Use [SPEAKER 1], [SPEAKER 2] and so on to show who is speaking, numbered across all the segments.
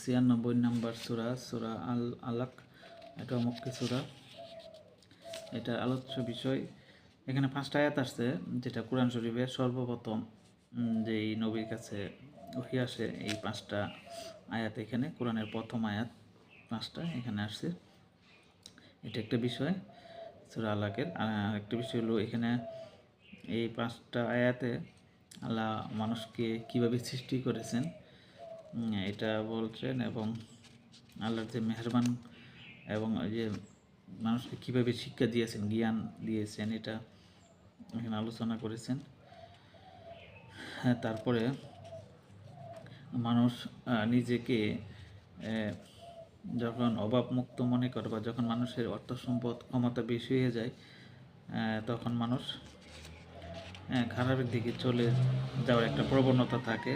[SPEAKER 1] ছিয়ানব্বই নাম্বার সুরা সুরা আল আলাক, এটা মক্কি সুরা। এটা আলোচ্য বিষয়। এখানে পাঁচটা আয়াত আসছে, যেটা কোরআন শরীফের সর্বপ্রথম যেই নবীর কাছে ওহি আসে, এই পাঁচটা আয়াত এখানে, কোরআনের প্রথম আয়াত পাঁচটা এখানে আসছে। এটা একটা বিষয়, সুরা আলাকের। আর একটা বিষয় হলো এখানে এই পাঁচটা আয়াতে আল্লাহ মানুষকে কীভাবে সৃষ্টি করেছেন এটা বলছেন এবং আল্লাহর যে মেহরবান এবং যে মানুষকে কীভাবে শিক্ষা দিয়েছেন, জ্ঞান দিয়েছেন, এটা এখানে আলোচনা করেছেন। হ্যাঁ তারপরে মানুষ নিজেকে যখন অভাবমুক্ত মনে করে বা যখন মানুষের অর্থ সম্পদ ক্ষমতা বেশি হয়ে যায় তখন মানুষ খারাপের দিকে চলে যাওয়ার একটা প্রবণতা থাকে।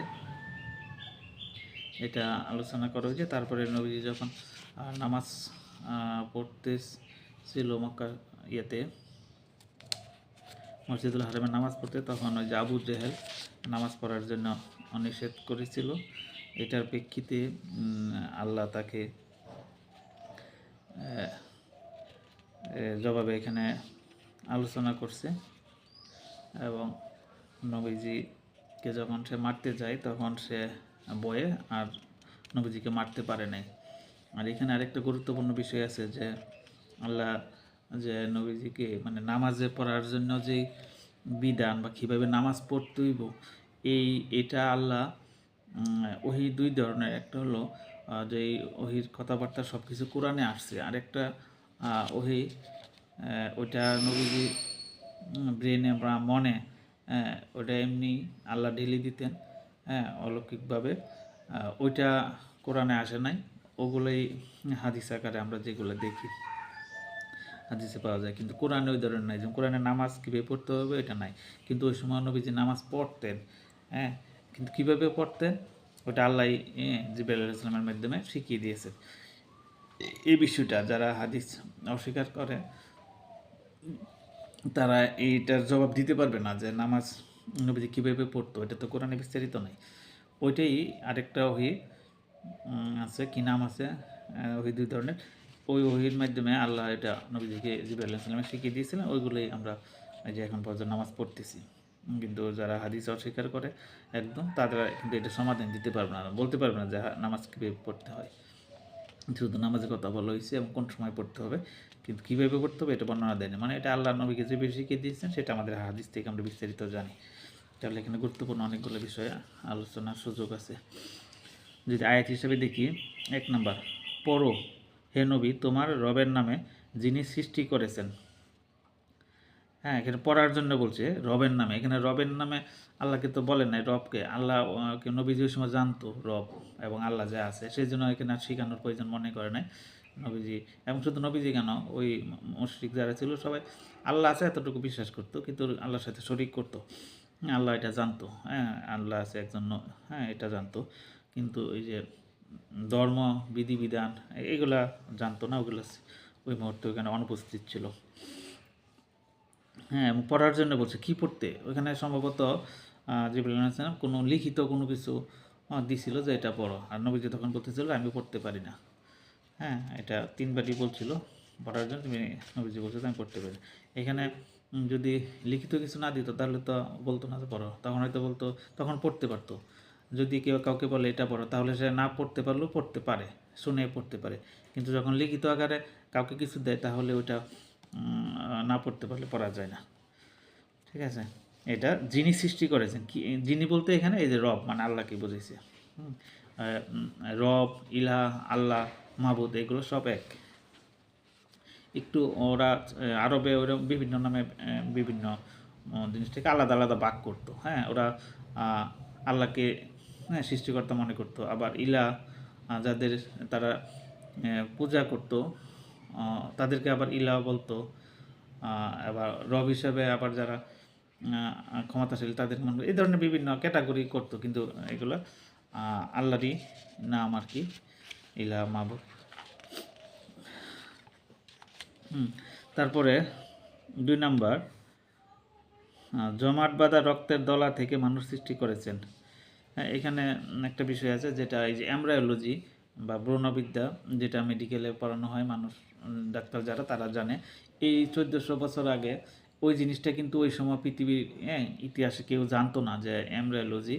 [SPEAKER 1] এটা আলোচনা করা হয়েছে। তারপরে নবীজি যখন নামাজ পড়তে ছিল মক্কা ইয়েতে, মসজিদুল হারামে নামাজ পড়তে, তখন ওই যে আবু জেহেল নামাজ পড়ার জন্য নিষেধ করেছিল। এটার প্রেক্ষিতে আল্লাহ তাকে জবাবে এখানে আলোচনা করছে এবং নবীজিকে যখন সে মারতে যায়, তখন সে বয়ে আর নবীজিকে মারতে পারে নাই। আর এখানে আরেকটা গুরুত্বপূর্ণ বিষয় আছে যে আল্লাহ যে নবীজিকে মানে নামাজে পড়ার জন্য যে বিধান বা কীভাবে নামাজ পড়তে হইব, এই, এটা আল্লাহ ওহি দুই ধরনের। একটা হলো যে ওহির কথাবার্তা সব কিছু কোরআনে আসছে। আরেকটা ওহি ওইটা নবীজি ব্রেনে বা মনে ওটা এমনি আল্লাহ ঢেলে দিতেন। হ্যাঁ অলৌকিকভাবে ওইটা কোরআনে আসে নাই। ওগুলোই হাদিস আকারে আমরা যেগুলো দেখি, হাদিসে পাওয়া যায়। কিন্তু কোরআনে ওই ধরনের নাই। যেমন কোরআনে নামাজ কীভাবে পড়তে হবে, এটা নাই। কিন্তু ওই সময় নবীজি নামাজ পড়তেন হ্যাঁ? কিন্তু কীভাবে পড়তেন? ওটা আল্লাহ জিবাল ইসলামের মাধ্যমে শিখিয়ে দিয়েছেন। এই বিষয়টা যারা হাদিস অস্বীকার করে, তারা এইটার জবাব দিতে পারবে না যে নামাজ নবীজি কীভাবে পড়তো, এটা তো কোরআনে বিস্তারিত নাই। ওইটাই আরেকটা ওহি আছে, কি নাম আছে? ওহি দুই ধরনের। ওই ওহির মাধ্যমে আল্লাহ এটা নবীজিকে জিবাহ সালামে শিখিয়ে দিয়েছিলেন, ওইগুলোই আমরা এই যে এখন পর্যন্ত নামাজ পড়তেছি। কিন্তু যারা হাদিস অস্বীকার করে, একদম তারা কিন্তু এটা সমাধান দিতে পারবে না, বলতে পারবে না যে নামাজ কীভাবে পড়তে হয়। শুধু নামাজের কথা বলা হয়েছে এবং কোন সময় পড়তে হবে কিন্তু কীভাবে পড়তে হবে এটা বর্ণনা দেয়নি। মানে এটা আল্লাহ নবীকে যে বেশি শিখিয়ে দিয়েছেন, সেটা আমাদের হাদিস থেকে আমরা বিস্তারিত জানি। তাহলে এখানে গুরুত্বপূর্ণ অনেকগুলো বিষয়ে, আলোচনার সুযোগ আছে। যদি আয়াত হিসেবে দেখি, এক নম্বর, পড়ো, হে নবী, তোমার রবের নামে যিনি সৃষ্টি করেছেন। হ্যাঁ এখানে পড়ার জন্য বলছে, রবের নামে। এখানে রবের নামে আল্লাহকে তো বলেন নাই, রবকে। আল্লাহ নবীজি ওই সময় জানতো রব এবং আল্লাহ যা আছে, সেই জন্য এখানে শেখানোর প্রয়োজন মনে করে নাই। নবীজি এবং শুধু নবীজি কেন ওই মুশরিক যারা ছিল সবাই আল্লাহ আছে এতটুকু বিশ্বাস করতো কিন্তু আল্লাহর সাথে শরিক করতো। হ্যাঁ, আল্লাহ এটা জানতো। হ্যাঁ আল্লাহ আছে একজন হ্যাঁ এটা জানতো। কিন্তু ওই যে ধর্ম বিধিবিধান এগুলা জানতো না ওগুলো ওই মুহূর্তে ওখানে অনুপস্থিত ছিল। হ্যাঁ এবং পড়ার জন্য বলছে কি পড়তে? ওখানে সম্ভবত জিবুল কোনো লিখিত কোনো কিছু দিছিল যে এটা পড়ো। আর নবীজি তখন বলতেছিল আমি পড়তে পারি না। হ্যাঁ এটা তিনবারই বলছিল পড়ার জন্য তুমি নবীজি বলছো আমি পড়তে পারি। এখানে যদি লিখিত কিছু না দিত, তাহলে তো বলতো না পড়ো। তখন হয়তো বলতো, তখন পড়তে পারতো। যদি কেউ কাউকে বলে এটা পড়ো, তাহলে সে না পড়তে পারলেও পড়তে পারে, শুনে পড়তে পারে। কিন্তু যখন লিখিত আকারে কাউকে কিছু দেয়, তাহলে ওইটা না পড়তে পারলে পড়া যায় না। ঠিক আছে? এটা যিনি সৃষ্টি করেছেন। কি, যিনি বলতে এখানে এই যে রব মানে আল্লাহকে বুঝেছে রব, ইলাহ, আল্লাহ মাহবুদ এগুলো সব এক। একটু ওরা আরবে ওরা বিভিন্ন নামে বিভিন্ন জিনিসটাকে আলাদা আলাদা ভাগ করতো। হ্যাঁ ওরা আল্লাহকে হ্যাঁ সৃষ্টিকর্তা মনে করতো। আবার ইলা যাদের তারা পূজা করতো তাদেরকে আবার ইলা বলতো। আবার রব হিসাবে আবার যারা ক্ষমতাশীল, তাদের মনে এই ধরনের বিভিন্ন ক্যাটাগরি করতো। কিন্তু এগুলো আল্লাহরই নাম আর কি। ইলা মাহবুব হুম তারপরে দুই নাম্বার জমাট বাঁধা রক্তের দলা থেকে মানুষ সৃষ্টি করেছেন। হ্যাঁ, এখানে একটা বিষয় আছে যেটা এই যে অ্যামব্রায়োলজি বা ব্রণবিদ্যা যেটা মেডিকেলে পড়ানো হয় মানুষ ডাক্তার যারা তারা জানে। এই চোদ্দোশো বছর আগে ওই জিনিসটা কিন্তু ওই সময় পৃথিবীর হ্যাঁ, ইতিহাসে কেউ জানতো না যে অ্যামব্রায়োলজি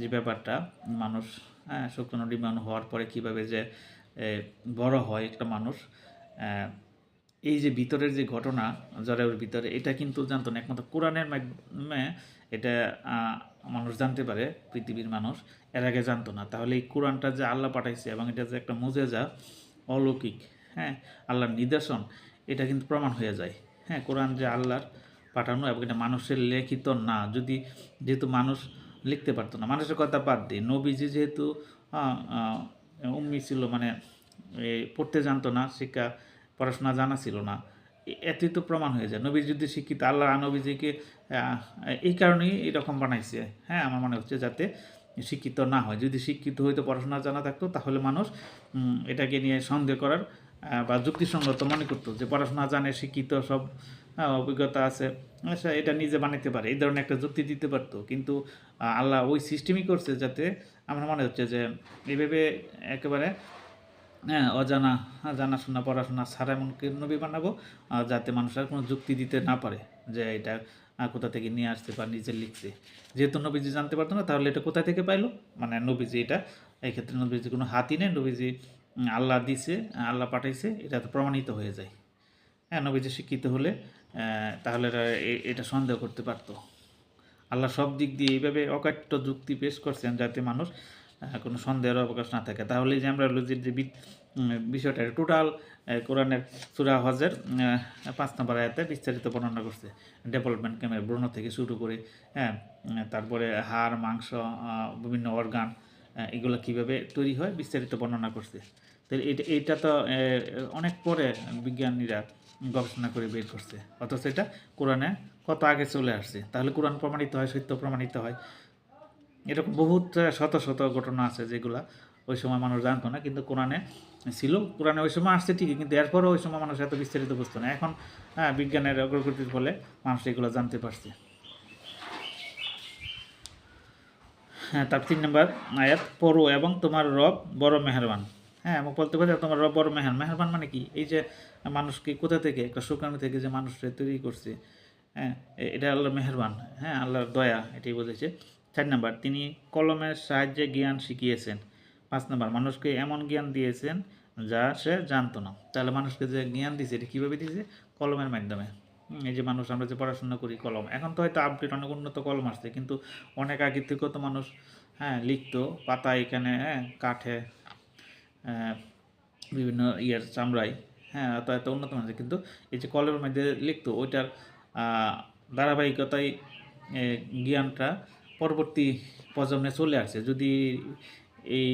[SPEAKER 1] যে ব্যাপারটা মানুষ হ্যাঁ শুক্রাণু ডিম্বাণু হওয়ার পরে কীভাবে যে বড় হয় একটা মানুষ এই যে ভিতরের যে ঘটনা, জরায়ুর ভিতরে, এটা কিন্তু জানতো না। একমাত্র কোরআনের মাধ্যমে এটা মানুষ জানতে পারে, পৃথিবীর মানুষ, এর আগে জানতো না। তাহলে এই কোরআনটা যে আল্লাহ পাঠাইছে এবং এটা যে একটা মুজেজা, অলৌকিক হ্যাঁ আল্লাহর নিদর্শন, এটা কিন্তু প্রমাণ হয়ে যায়। হ্যাঁ কোরআন যে আল্লাহর পাঠানো এবং এটা মানুষের লেখিত না। যদি যেহেতু মানুষ লিখতে পারতো না। মানুষের কথা বাদ দিয়ে নবীজি যেহেতু উম্মি ছিল মানে পড়তে জানতো না, শিক্ষা, পড়াশোনা জানা ছিল না, এ- এতেই তো প্রমাণ হয়ে যায়। নবী যদি শিক্ষিত, আল্লাহ নবীজিকে এই কারণেই এরকম বানাইছে। হ্যাঁ আমার মনে হচ্ছে যাতে শিক্ষিত না হয়। যদি শিক্ষিত হইতো, পড়াশোনা জানা থাকতো, তাহলে মানুষ এটাকে নিয়ে সন্দেহ করার বা যুক্তিসঙ্গত মনে করতো যে পড়াশোনা জানে, শিক্ষিত, সব অভিজ্ঞতা আছে এটা নিজে বানাইতে পারে, এই ধরনের একটা যুক্তি দিতে পারতো। কিন্তু আল্লাহ ওই সিস্টেমই করছে যাতে আমার মনে হচ্ছে যে এইভাবে একেবারে হ্যাঁ অজানা হ্যাঁ, জানাশোনা পড়াশোনা ছাড়া এমনকি নবী বানাবো যাতে মানুষ আর কোনো যুক্তি দিতে না পারে যে এটা কোথা থেকে নিয়ে আসতে বা নিজে লিখছে। যেহেতু নবীজি জানতে পারতো না তাহলে এটা কোথা থেকে পাইলো? মানে নবীজি এটা এই ক্ষেত্রে নবীজি কোনো হাতি নেই। নবীজি আল্লাহ দিছে আল্লাহ পাঠাইছে এটা তো প্রমাণিত হয়ে যায়। হ্যাঁ নবীজি শিক্ষিত হলে তাহলে এটা সন্দেহ করতে পারতো। আল্লাহ সব দিক দিয়ে এইভাবে অকাট্য যুক্তি পেশ করছেন যাতে মানুষ কোনো সন্দেহের অবকাশ না থাকে। তাহলে যে আমরা লজির যে বিষয়টা টোটাল কোরআনের সুরা হজের পাঁচ নম্বর আয়াতে বিস্তারিত বর্ণনা করছে। ডেভেলপমেন্ট ক্যামের ব্রণ থেকে শুরু করে হ্যাঁ তারপরে হাড়, মাংস বিভিন্ন অর্গান এগুলো কীভাবে তৈরি হয় বিস্তারিত বর্ণনা করছে। তো এটা এইটা তো অনেক পরে বিজ্ঞানীরা গবেষণা করে বের করছে। অথচ এটা কোরআনে কত আগে চলে আসছে? তাহলে কোরআন প্রমাণিত হয়, সত্য প্রমাণিত হয়। এরকম বহুত শত শত ঘটনা আছে যেগুলা ওই সময় মানুষ জানতো না, কিন্তু কোরআনে ছিল। কোরআনে ওই সময় আসছে ঠিকই, কিন্তু এরপরও ওই সময় মানুষ এত বিস্তারিত বুঝতো না। এখন হ্যাঁ বিজ্ঞানের অগ্রগতির ফলে মানুষ এগুলো জানতে পারছে। হ্যাঁ তার তিন নম্বর আয়াত, পড়ো এবং তোমার রব বড় মেহরবান। হ্যাঁ এবং বলতে পারে তোমার রব বড় মেহর মেহরবান মানে কি? এই যে মানুষকে কোথা থেকে, একটা শুক্রাণু থেকে যে মানুষকে তৈরি করছে হ্যাঁ এটা আল্লাহর মেহরবান। হ্যাঁ আল্লাহর দয়া, এটাই বোঝাচ্ছে চার নাম্বার, তিনি কলমের সাহায্যে জ্ঞান শিখিয়েছেন। পাঁচ নাম্বার, মানুষকে এমন জ্ঞান দিয়েছেন যা সে জানতো না। তাহলে মানুষকে যে জ্ঞান দিয়েছে এটা কীভাবে দিয়েছে কলমের মাধ্যমে। এই যে মানুষ, আমরা যে পড়াশোনা করি কলম, এখন তো হয়তো আপডেট অনেক উন্নত কলম আসছে, কিন্তু অনেক আগে থেকেও তো মানুষ হ্যাঁ লিখতো, পাতা এখানে হ্যাঁ কাঠে বিভিন্ন ইয়ের চামড়ায় হ্যাঁ এত এত উন্নত মানের কিন্তু এই যে কলমের মধ্যে লিখতো, ওইটার ধারাবাহিকতায় জ্ঞানটা পরবর্তী প্রজন্মে চলে আসছে। যদি এই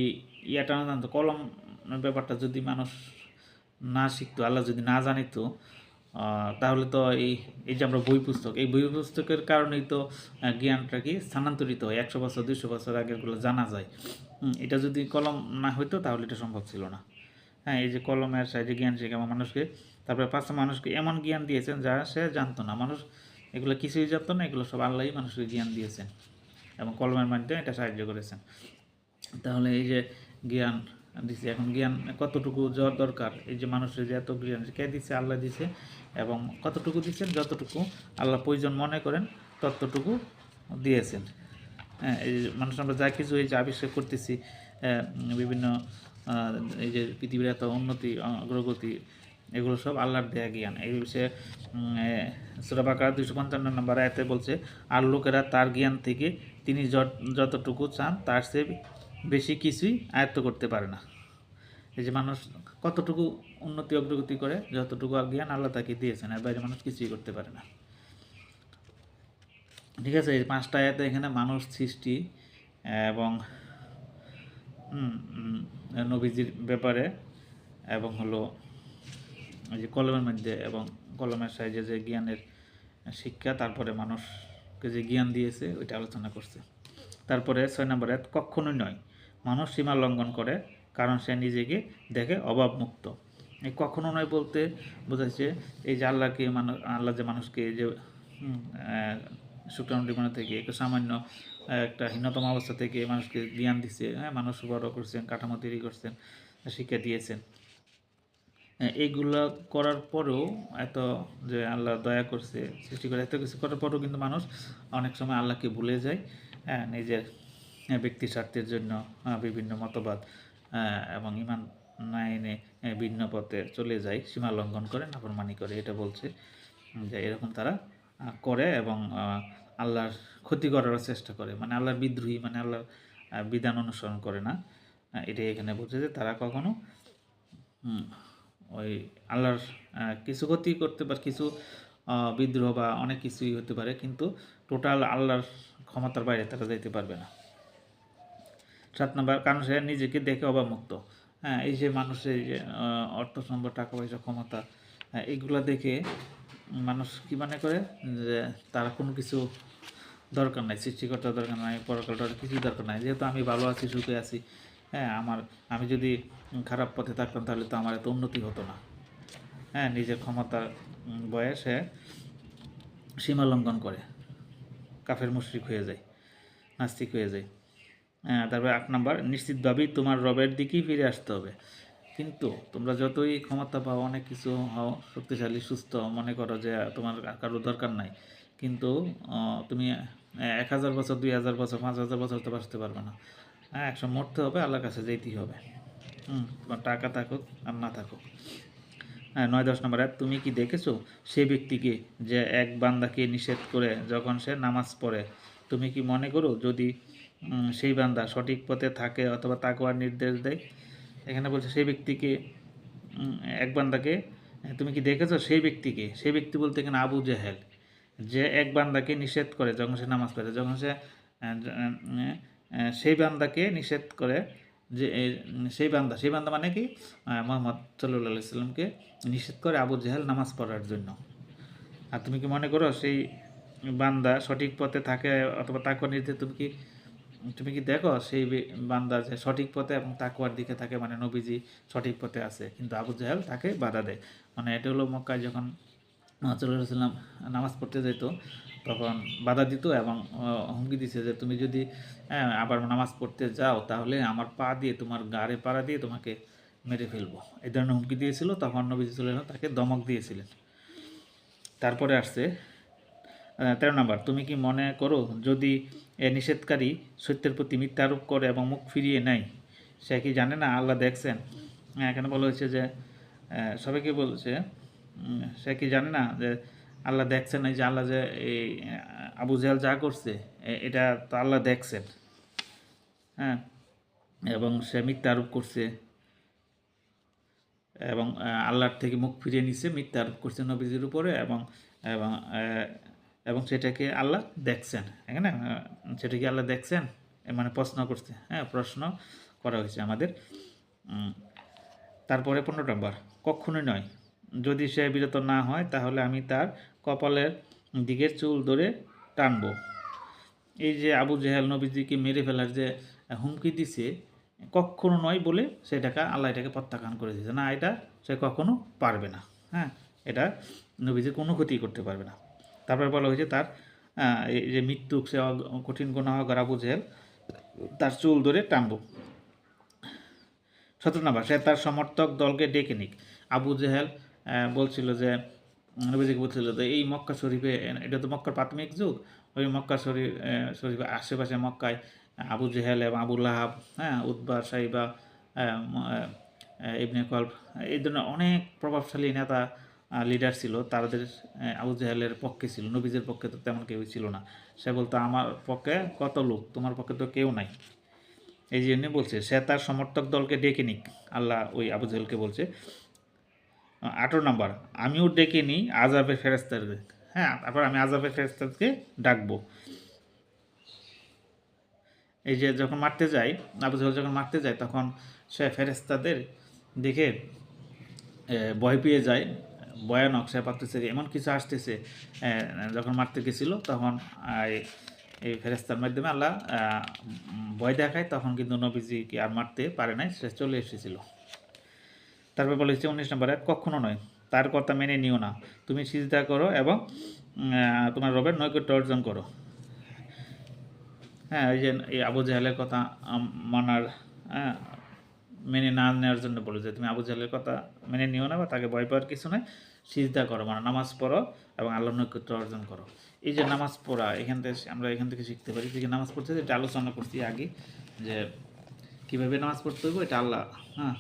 [SPEAKER 1] ইয়াটা না জানতো, কলম ব্যাপারটা যদি মানুষ না শিখতো, আল্লাহ যদি না জানিতো তাহলে তো এই এই যে আমরা বই পুস্তক এই বই পুস্তকের কারণেই তো জ্ঞানটা কি স্থানান্তরিত হয়। একশো বছর, দুইশো বছর আগেরগুলো জানা যায়। এটা যদি কলম না হইতো, তাহলে এটা সম্ভব ছিল না। হ্যাঁ এই যে কলমের সাহায্যে জ্ঞান শেখা মানুষকে তারপরে পাঁচটা মানুষকে এমন জ্ঞান দিয়েছেন যা সে জানতো না। মানুষ এগুলো কিছুই জানতো না, এগুলো সব আল্লাহই মানুষকে জ্ঞান দিয়েছেন এবং কলমের মাধ্যমে এটা সাহায্য করেছেন। তাহলে এই যে জ্ঞান দিছে, এখন জ্ঞান কতটুকু দরকার? এই যে মানুষের যে এত জ্ঞান, কে দিছে? আল্লাহ দিছে এবং কতটুকু দিচ্ছেন যতটুকু আল্লাহ প্রয়োজন মনে করেন ততটুকু দিয়েছেন। হ্যাঁ এই যে মানুষ, আমরা যা কিছু এই যে আবিষ্কার করতেছি বিভিন্ন এই যে পৃথিবীর এত উন্নতি, অগ্রগতি এগুলো সব আল্লাহর দেয়া জ্ঞান। এই বিষয়ে সুরাবাকার দুশো পঞ্চান্ন নম্বর আয়াতে বলছে, আর লোকেরা তার জ্ঞান থেকে তিনি যত- যতটুকু চান, তার সে বেশি কিছুই আয়ত্ত করতে পারে না। এই যে মানুষ কতটুকু উন্নতি, অগ্রগতি করে, যতটুকু জ্ঞান আল্লাহ তাকে দিয়েছেন, এর বাইরে মানুষ কিছুই করতে পারে না। ঠিক আছে, এই পাঁচটা আয়াতে এখানে মানুষ সৃষ্টি এবং নবীজির ব্যাপারে এবং হলো যে কলমের মধ্যে এবং কলমের সাহায্যে যে জ্ঞানের শিক্ষা তারপরে মানুষকে যে জ্ঞান দিয়েছে ওইটা আলোচনা করছে। তারপরে ছয় নম্বরে কখনোই নয় মানুষ সীমা লঙ্ঘন করে কারণ সে নিজেকে দেখে অভাবমুক্ত। এই কখনো নয় বলতে বোঝাচ্ছে এই যে আল্লাহকে মানুষ আল্লাহ যে মানুষকে যে হুম, শুক্রাণু ডিমানো থেকে একটু সামান্য একটা হীনতম অবস্থা থেকে মানুষকে জ্ঞান দিচ্ছে হ্যাঁ মানুষ বড় করছেন কাঠামো তৈরি করছেন শিক্ষা দিয়েছেন। এইগুলা করার পরেও এত যে আল্লাহ দয়া করছে সৃষ্টি করে এত কিছু করার পরেও কিন্তু মানুষ অনেক সময় আল্লাহকে ভুলে যায় হ্যাঁ নিজের হ্যাঁ, ব্যক্তি স্বার্থের জন্য হ্যাঁ, বিভিন্ন মতবাদ হ্যাঁ, এবং ইমান না এনে হ্যাঁ, ভিন্ন পথে চলে যায় সীমা লঙ্ঘন করে নাফরমানি করে এটা বলছে। যে এরকম তারা করে এবং আল্লাহর ক্ষতি করার চেষ্টা করে। মানে আল্লাহর বিদ্রোহী মানে আল্লাহর বিধান অনুসরণ করে না। এটাই এখানে বলছে যে তারা কখনো ওই আল্লাহর কিছু ক্ষতি করতে পারে কিছু বিদ্রোহ বা অনেক কিছুই হতে পারে কিন্তু টোটাল আল্লাহর ক্ষমতার বাইরে তারা যাইতে পারবে না। সাত নম্বর কারণ সে নিজেকে দেখে অবামুক্ত হ্যাঁ এই যে মানুষের যে অর্থ সম্পদ টাকা পয়সা ক্ষমতা হ্যাঁ, এইগুলা দেখে মানুষ কি মনে করে? যে তারা কোনো কিছু দরকার নাই সৃষ্টিকর্তার দরকার নাই পরকালটার কিছু দরকার নাই। যেহেতু আমি ভালো আছি সুখে আছি হ্যাঁ আমার আমি যদি খারাপ পথে থাকতাম তাহলে তো আমার এত উন্নতি হতো না। হ্যাঁ নিজের ক্ষমতার বয়সে সীমা লঙ্ঘন করে। কাফের মুশরিক হয়ে যায় নাস্তিক হয়ে যায়। হ্যাঁ, তারপরে আট নাম্বার নিশ্চিতভাবেই তোমার রবের দিকেই ফিরে আসতে হবে। কিন্তু তোমরা যতই ক্ষমতা পাও অনেক কিছু হও শক্তিশালী সুস্থ মনে করো যে তোমার কারও দরকার নাই। কিন্তু তুমি এক হাজার বছর দুই হাজার বছর পাঁচ হাজার বছর তো বাঁচতে পারবে না। হ্যাঁ একশো মরতে হবে আল্লাহর কাছে যেতেই হবে। হুম তোমার টাকা থাকুক আর না থাকুক। হ্যাঁ নয় দশ নম্বর এক তুমি কি দেখেছ? সেই ব্যক্তিকে যে এক বান্দাকে নিষেধ করে যখন সে নামাজ পড়ে তুমি কি মনে করো যদি সেই বান্দা সঠিক পথে থাকে অথবা তাকওয়ার নির্দেশ দেয়? এখানে বলছে সেই ব্যক্তিকে এক বান্দাকে তুমি কি দেখেছ? সেই ব্যক্তিকে সেই ব্যক্তি বলতে এখানে আবু জেহেল যে এক বান্দাকে নিষেধ করে যখন সে নামাজ পড়ে যখন সে আহ, য- আহ, আহ, সেই বান্দাকে নিষেধ করে যে সেই বান্দা সেই বান্দা মানে কি? মোহাম্মদ সাল্লাহ সাল্লামকে নিষেধ করে আবু জেহেল নামাজ পড়ার জন্য। আর তুমি কি মনে করো সেই বান্দা সঠিক পথে থাকে অথবা তাকুয়ার নির্দেশ তুমি কি তুমি কি দেখো সেই বান্দা যে সঠিক পথে এবং তাকুয়ার দিকে থাকে? মানে নবীজি সঠিক পথে আছে, কিন্তু আবু জাহেল তাকে বাধা দেয়। মানে এটা হলো মক্কায় যখন সাল্লাম নামাজ পড়তে যেত, তখন বাধা দিত এবং হুমকি দিছে যে তুমি যদি আবার নামাজ পড়তে যাও, তাহলে আমার পা দিয়ে, তোমার গাড়ে পাড়া দিয়ে তোমাকে মেরে ফেলব। এই ধরনের হুমকি দিয়েছিল, তখন নবীজি তাকে দমক দিয়েছিলেন। তারপরে আসছে তেরো নম্বর, তুমি কি মনে করো যদি এ নিষেধকারী সত্যের প্রতি মিথ্যা আরোপ করে এবং মুখ ফিরিয়ে নেয়, সে কি জানে না? আল্লাহ দেখছেন। এখানে বলা হয়েছে যে সবাইকে বলছে সে কি জানে না যে আল্লাহ দেখছেন এই যে আল্লাহ যে এই আবু জাহাল যা করছে এটা তো আল্লাহ দেখছেন হ্যাঁ? এবং সে মিথ্যা আরোপ করছে। এবং আল্লাহর থেকে মুখ ফিরিয়ে নিচ্ছে মিথ্যা আরোপ করছে নবীজির উপরে এবং এবং এবং সেটাকে আল্লাহ দেখছেন। হ্যাঁ আহ, সেটাকে আল্লাহ দেখছেন মানে প্রশ্ন করছে। হ্যাঁ প্রশ্ন করা হয়েছে আমাদের। তারপরে পনেরো নম্বর কখনোই নয়। যদি সে বিরত না হয়, তাহলে আমি তার কপালের দিকে চুল ধরে টানবো। এই যে আবু জেহেল নবীজিকে মেরে ফেলার যে হুমকি দিছে, কখনো নয় বলে সেটাকে আল্লাহ এটাকে প্রত্যাখ্যান করে দিয়েছে। না, এটা সে কখনো পারবে না। হ্যাঁ এটা নবীজির কোনো ক্ষতি করতে পারবে না। তারপরে বলা হয়েছে তার এই যে মৃত্যু, সে কঠিন গুণাহ করা আবু জেহেল, তার চুল ধরে টানব। সতেরো নম্বর, সে তার সমর্থক দলকে ডেকে নিক। আবু জেহেল বলছিল যে নবীজিকে বলছিল যে এই মক্কা শরীফে এটা তো মক্কার প্রাথমিক যুগ ওই মক্কা শরীফ আহ, শরীফের আশেপাশে মক্কায় আবু জেহেল এবং আবু লাহাব হ্যাঁ উদ্বা সাইবা আহ, ম- আহ, ইবনে কল্প এই ধরনের অনেক প্রভাবশালী নেতা লিডার ছিল তাদের আবু জেহেলের পক্ষে ছিল নবীজের পক্ষে তো তেমন কেউ ছিল না। সে বলতো আমার পক্ষে কত লোক তোমার পক্ষে তো কেউ নাই। এই জন্য বলছে সে তার সমর্থক দলকে ডেকে নিক। আল্লাহ ওই আবু জেহেলকে বলছে আঠারো নম্বর, আমিও ডেকে নিই আজাবের ফেরেস্তাদের হ্যাঁ তারপর আমি আজাবের ফেরেস্তাদকে ডাকবো। এই যে যখন মারতে যায় আবু জেহেল যখন মারতে যায়, তখন সে ফেরেস্তাদের দেখে ভয় পেয়ে যায়, ভয়ানক, সে যে এমন কিছু আসতেছে যখন মারতে গেছিল, তখন এই- ফেরেস্তার মাধ্যমে আল্লাহ ভয় দেখায়, তখন কিন্তু নবীজিকে আর মারতে পারে নাই, সে চলে এসেছিল। তারপর বলেছে উনিশ নম্বরে, কখনো নয়, তার কথা মেনে নিও না। তুমি সিজদা করো এবং তোমার রবের নৈকট্য অর্জন করো। হ্যাঁ ওই যে এই আবু জাহেলের কথা মানার হ্যাঁ মেনে না নেওয়ার জন্য বলে যে, তুমি আবু জাহেলের কথা মেনে নিও না বা তাকে ভয় পাওয়ার কিছু নয় সিজদা করো মানে নামাজ পড়ো এবং আল্লাহ নৈকট্য অর্জন করো। এই যে নামাজ পড়া, এখান থেকে আমরা এখান থেকে শিখতে পারি যে নামাজ পড়তে এটা আলোচনা করছি আগে, যে কীভাবে নামাজ পড়তে হবে এটা আল্লাহ হ্যাঁ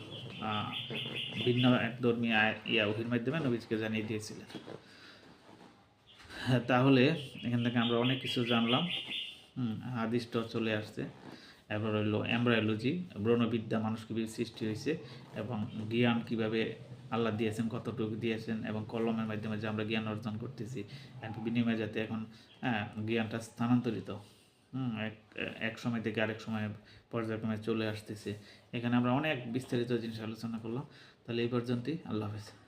[SPEAKER 1] ভিন্ন এক ধর্মীয় ইয়া ওহির মাধ্যমে নবীজকে জানিয়ে দিয়েছিলেন। হ্যাঁ, তাহলে এখান থেকে আমরা অনেক কিছু জানলাম। হাদিসটাও চলে আসছে। এবার হইল এমব্রায়োলজি ব্রণবিদ্যা মানুষ কীভাবে সৃষ্টি হয়েছে এবং জ্ঞান কীভাবে আল্লাহ দিয়েছেন কতটুকু দিয়েছেন এবং কলমের মাধ্যমে যে আমরা জ্ঞান অর্জন করতেছি বিনিময়ে যাতে এখন হ্যাঁ জ্ঞানটা স্থানান্তরিত। হুম এক এক সময় থেকে আরেক সময় পর্যায়ক্রমে চলে আসতেছে। এখানে আমরা অনেক বিস্তারিত জিনিস আলোচনা করলাম। তাহলে এই পর্যন্তই। আল্লাহ হাফেজ।